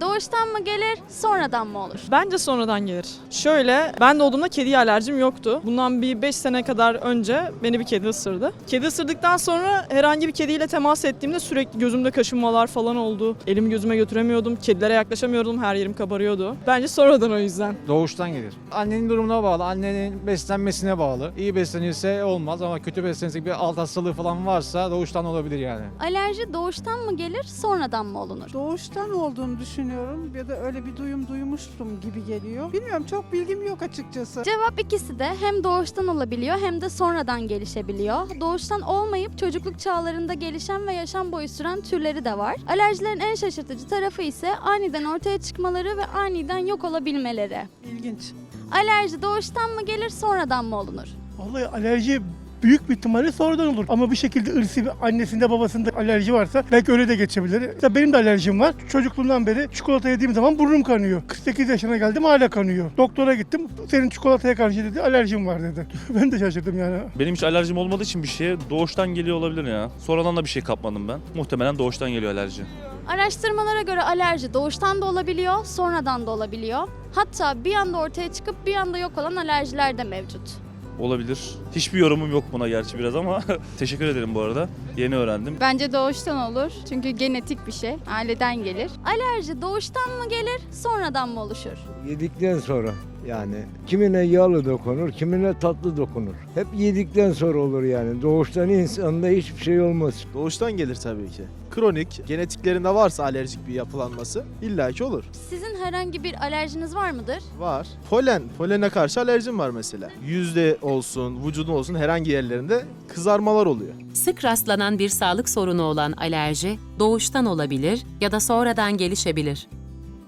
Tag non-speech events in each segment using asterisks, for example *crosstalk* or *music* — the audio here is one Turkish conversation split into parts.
doğuştan mı gelir, sonradan mı olur? Bence sonradan gelir. Şöyle, ben doğduğumda kediye alerjim yoktu. Bundan bir 5 sene kadar önce beni bir kedi ısırdı. Kedi ısırdıktan sonra herhangi bir kediyle temas ettiğimde sürekli gözümde kaşınmalar falan oldu. Elimi gözüme götüremiyordum, kedilere yaklaşamıyordum, her yerim kabarıyordu. Bence sonradan o yüzden. Doğuştan gelir. Annenin durumuna bağlı, annenin beslenmesine bağlı. İyi beslenirse olmaz ama kötü beslenirse bir alt hastalığı falan varsa doğuştan olabilir yani. Alerji doğuştan mı gelir, sonradan mı olunur? Doğuştan olduğunu düşünüyorum ya da öyle bir duyum duymuştum gibi geliyor. Bilmiyorum çok bilgim yok açıkçası. Cevap ikisi de hem doğuştan olabiliyor hem de sonradan gelişebiliyor. Doğuştan olmayıp çocukluk çağlarında gelişen ve yaşam boyu süren türleri de var. Alerjilerin en şaşırtıcı tarafı ise aniden ortaya çıkmaları ve aniden yok olabilmeleri. İlginç. Alerji doğuştan mı gelir, sonradan mı olunur? Vallahi alerji büyük bir ihtimalle sonradan olur. Ama bir şekilde ırsi bir annesinde babasında alerji varsa belki öyle de geçebilir. Mesela benim de alerjim var. Çocukluğumdan beri çikolata yediğim zaman burnum kanıyor. 48 yaşına geldim hala kanıyor. Doktora gittim. Senin çikolataya karşı dedi alerjim var dedi. *laughs* ben de şaşırdım yani. Benim hiç alerjim olmadığı için bir şeye doğuştan geliyor olabilir ya. Sonradan da bir şey kapmadım ben. Muhtemelen doğuştan geliyor alerji. Araştırmalara göre alerji doğuştan da olabiliyor, sonradan da olabiliyor. Hatta bir anda ortaya çıkıp bir anda yok olan alerjiler de mevcut. Olabilir. Hiçbir yorumum yok buna gerçi biraz ama *laughs* teşekkür ederim bu arada. Yeni öğrendim. Bence doğuştan olur. Çünkü genetik bir şey. Aileden gelir. Alerji doğuştan mı gelir, sonradan mı oluşur? Yedikten sonra yani kimine yağlı dokunur, kimine tatlı dokunur. Hep yedikten sonra olur yani. Doğuştan insanda hiçbir şey olmaz. Doğuştan gelir tabii ki. Kronik, genetiklerinde varsa alerjik bir yapılanması illaki olur. Sizin herhangi bir alerjiniz var mıdır? Var. Polen, polene karşı alerjim var mesela. Yüzde olsun, vücudun olsun herhangi yerlerinde kızarmalar oluyor. Sık rastlanan bir sağlık sorunu olan alerji doğuştan olabilir ya da sonradan gelişebilir.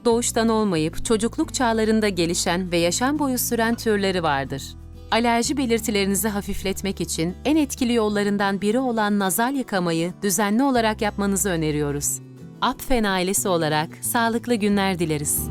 Doğuştan olmayıp çocukluk çağlarında gelişen ve yaşam boyu süren türleri vardır. Alerji belirtilerinizi hafifletmek için en etkili yollarından biri olan nazal yıkamayı düzenli olarak yapmanızı öneriyoruz. Apfen ailesi olarak sağlıklı günler dileriz.